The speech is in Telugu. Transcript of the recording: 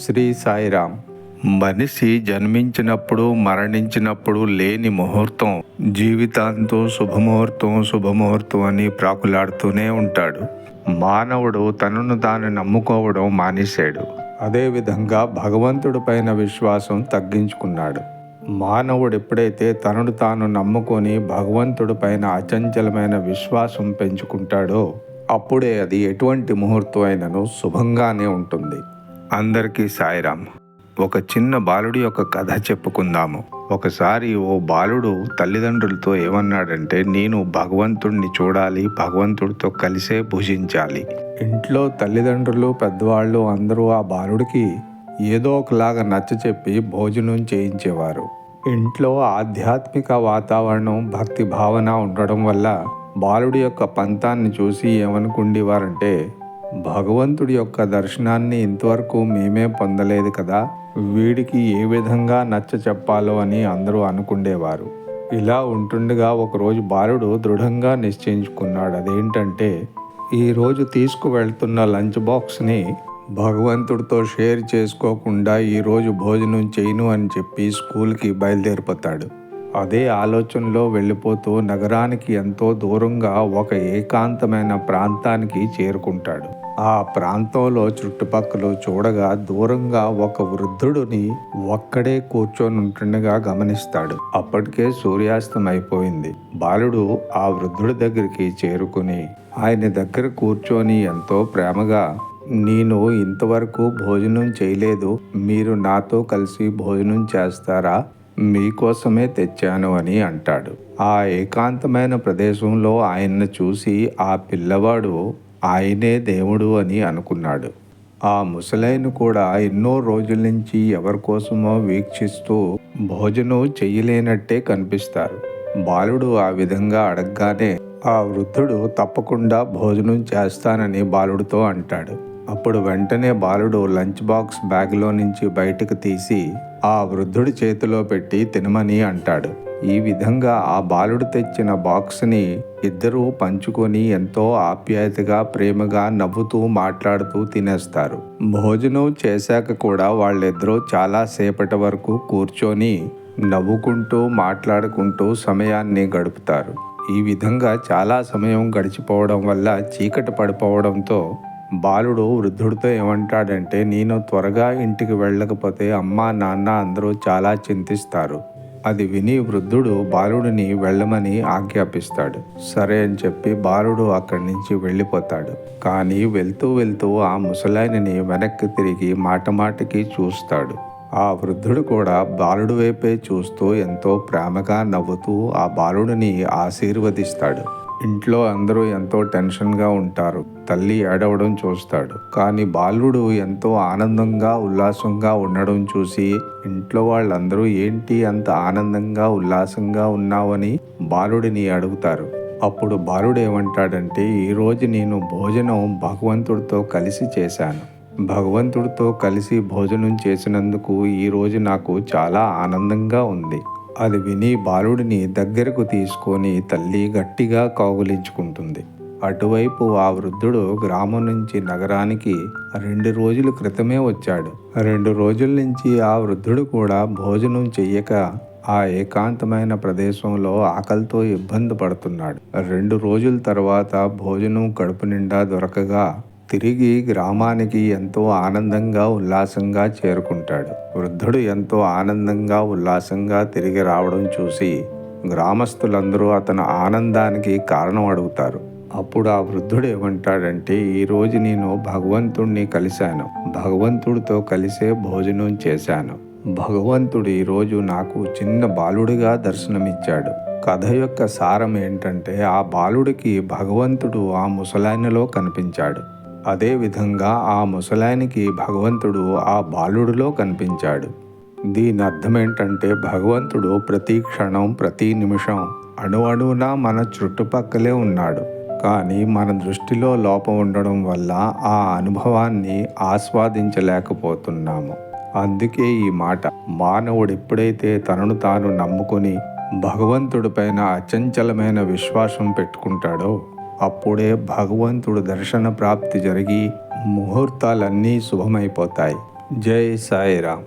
శ్రీ సాయిరామ్. మనిషి జన్మించినప్పుడు మరణించినప్పుడు లేని ముహూర్తం జీవితాంతం శుభముహూర్తం శుభముహూర్తం అని ప్రాకులాడుతూనే ఉంటాడు. మానవుడు తనను తాను నమ్ముకోవడం మానేశాడు. అదేవిధంగా భగవంతుడి పైన విశ్వాసం తగ్గించుకున్నాడు. మానవుడు ఎప్పుడైతే తనను తాను నమ్ముకొని భగవంతుడి పైన అచంచలమైన విశ్వాసం పెంచుకుంటాడో అప్పుడే అది ఎటువంటి ముహూర్తం అయినను శుభంగానే ఉంటుంది. అందరికీ సాయిరామ్. ఒక చిన్న బాలుడి యొక్క కథ చెప్పుకుందాము. ఒకసారి ఓ బాలుడు తల్లిదండ్రులతో ఏమన్నాడంటే నేను భగవంతుణ్ణి చూడాలి భగవంతుడితో కలిసే భుజించాలి. ఇంట్లో తల్లిదండ్రులు పెద్దవాళ్ళు అందరూ ఆ బాలుడికి ఏదో ఒకలాగా నచ్చ చెప్పి భోజనం చేయించేవారు. ఇంట్లో ఆధ్యాత్మిక వాతావరణం భక్తి భావన ఉండడం వల్ల బాలుడి యొక్క పంతాన్ని చూసి ఏమనుకుండేవారంటే భగవంతుడి యొక్క దర్శనాన్ని ఇంతవరకు మేమే పొందలేదు కదా. వీడికి ఏ విధంగా నచ్చ చెప్పాలో అని అందరూ అనుకుండేవారు. ఇలా ఉంటుండగా ఒకరోజు బాలుడు దృఢంగా నిశ్చయించుకున్నాడు. అదేంటంటే ఈరోజు తీసుకువెళ్తున్న లంచ్ బాక్స్ని భగవంతుడితో షేర్ చేసుకోకుండా ఈరోజు భోజనం చేయను అని చెప్పి స్కూల్కి బయలుదేరిపోతాడు. అదే ఆలోచనలో వెళ్ళిపోతూ నగరానికి ఎంతో దూరంగా ఒక ఏకాంతమైన ప్రాంతానికి చేరుకుంటాడు. ఆ ప్రాంతంలో చుట్టుపక్కల చూడగా దూరంగా ఒక వృద్ధుడిని ఒక్కడే కూర్చొని ఉంటుండగా గమనిస్తాడు. అప్పటికే సూర్యాస్తం అయిపోయింది. బాలుడు ఆ వృద్ధుడి దగ్గరికి చేరుకుని ఆయన దగ్గర కూర్చొని ఎంతో ప్రేమగా నేను ఇంతవరకు భోజనం చేయలేదు. మీరు నాతో కలిసి భోజనం చేస్తారా? మీకోసమే తెచ్చాను అని అంటాడు. ఆ ఏకాంతమైన ప్రదేశంలో ఆయన్ను చూసి ఆ పిల్లవాడు ఆయనే దేవుడు అని అనుకున్నాడు. ఆ ముసలైన కూడా ఎన్నో రోజుల నుంచి ఎవరి కోసమో వీక్షిస్తూ భోజనం చెయ్యలేనట్టే కనిపిస్తారు. బాలుడు ఆ విధంగా అడగగానే ఆ వృద్ధుడు తప్పకుండా భోజనం చేస్తానని బాలుడితో అంటాడు. అప్పుడు వెంటనే బాలుడు లంచ్ బాక్స్ బ్యాగ్లో నుంచి బయటకు తీసి ఆ వృద్ధుడి చేతిలో పెట్టి తినమని అంటాడు. ఈ విధంగా ఆ బాలుడు తెచ్చిన బాక్స్ని ఇద్దరూ పంచుకొని ఎంతో ఆప్యాయతగా ప్రేమగా నవ్వుతూ మాట్లాడుతూ తినేస్తారు. భోజనం చేశాక కూడా వాళ్ళిద్దరూ చాలా సేపటి వరకు కూర్చొని నవ్వుకుంటూ మాట్లాడుకుంటూ సమయాన్ని గడుపుతారు. ఈ విధంగా చాలా సమయం గడిచిపోవడం వల్ల చీకటి పడిపోవడంతో బాలుడు వృద్ధుడితో ఏమంటాడంటే నేను త్వరగా ఇంటికి వెళ్ళకపోతే అమ్మ నాన్న అందరూ చాలా చింతిస్తారు. అది విని వృద్ధుడు బాలుడిని వెళ్ళమని ఆజ్ఞాపిస్తాడు. సరే అని చెప్పి బాలుడు అక్కడి నుంచి వెళ్ళిపోతాడు. కానీ వెళ్తూ వెళ్తూ ఆ ముసలాయనని వెనక్కి తిరిగి మాట మాటకి చూస్తాడు. ఆ వృద్ధుడు కూడా బాలుడు వైపే చూస్తూ ఎంతో ప్రేమగా నవ్వుతూ ఆ బాలుడిని ఆశీర్వదిస్తాడు. ఇంట్లో అందరూ ఎంతో టెన్షన్గా ఉంటారు. తల్లి ఏడవడం చూస్తాడు. కానీ బాలుడు ఎంతో ఆనందంగా ఉల్లాసంగా ఉండడం చూసి ఇంట్లో వాళ్ళందరూ ఏంటి అంత ఆనందంగా ఉల్లాసంగా ఉన్నావని? బాలుడిని అడుగుతారు. అప్పుడు బాలుడు ఏమంటాడంటే ఈరోజు నేను భోజనం భగవంతుడితో కలిసి చేశాను. భగవంతుడితో కలిసి భోజనం చేసినందుకు ఈరోజు నాకు చాలా ఆనందంగా ఉంది. అది విని బాలుడిని దగ్గరకు తీసుకొని తల్లి గట్టిగా కౌగులించుకుంటుంది. అటువైపు ఆ వృద్ధుడు గ్రామం నుంచి నగరానికి రెండు రోజుల క్రితమే వచ్చాడు. రెండు రోజుల నుంచి ఆ వృద్ధుడు కూడా భోజనం చెయ్యక ఆ ఏకాంతమైన ప్రదేశంలో ఆకలితో ఇబ్బంది పడుతున్నాడు. రెండు రోజుల తర్వాత భోజనం కడుపు నిండా దొరకగా తిరిగి గ్రామానికి ఎంతో ఆనందంగా ఉల్లాసంగా చేరుకుంటాడు. వృద్ధుడు ఎంతో ఆనందంగా ఉల్లాసంగా తిరిగి రావడం చూసి గ్రామస్తులందరూ అతని ఆనందానికి కారణం అడుగుతారు. అప్పుడు ఆ వృద్ధుడు ఏమంటాడంటే ఈరోజు నేను భగవంతుణ్ణి కలిశాను. భగవంతుడితో కలిసే భోజనం చేశాను. భగవంతుడు ఈరోజు నాకు చిన్న బాలుడిగా దర్శనమిచ్చాడు. కథ యొక్క సారం ఏంటంటే ఆ బాలుడికి భగవంతుడు ఆ ముసలాయనలో కనిపించాడు. అదేవిధంగా ఆ ముసలాయనికి భగవంతుడు ఆ బాలుడిలో కనిపించాడు. దీని అర్థం ఏంటంటే భగవంతుడు ప్రతి క్షణం ప్రతి నిమిషం అణు అణువునా మన చుట్టుపక్కలే ఉన్నాడు. కానీ మన దృష్టిలో లోపం ఉండడం వల్ల ఆ అనుభవాన్ని ఆస్వాదించలేకపోతున్నాము. అందుకే ఈ మాట మానవుడు ఎప్పుడైతే తనను తాను నమ్ముకొని భగవంతుడిపైన అచంచలమైన విశ్వాసం పెట్టుకుంటాడో? అప్పుడే భగవంతుడు దర్శన ప్రాప్తి జరిగి ముహూర్తాలన్నీ శుభమైపోతాయి. జై సాయిరామ్.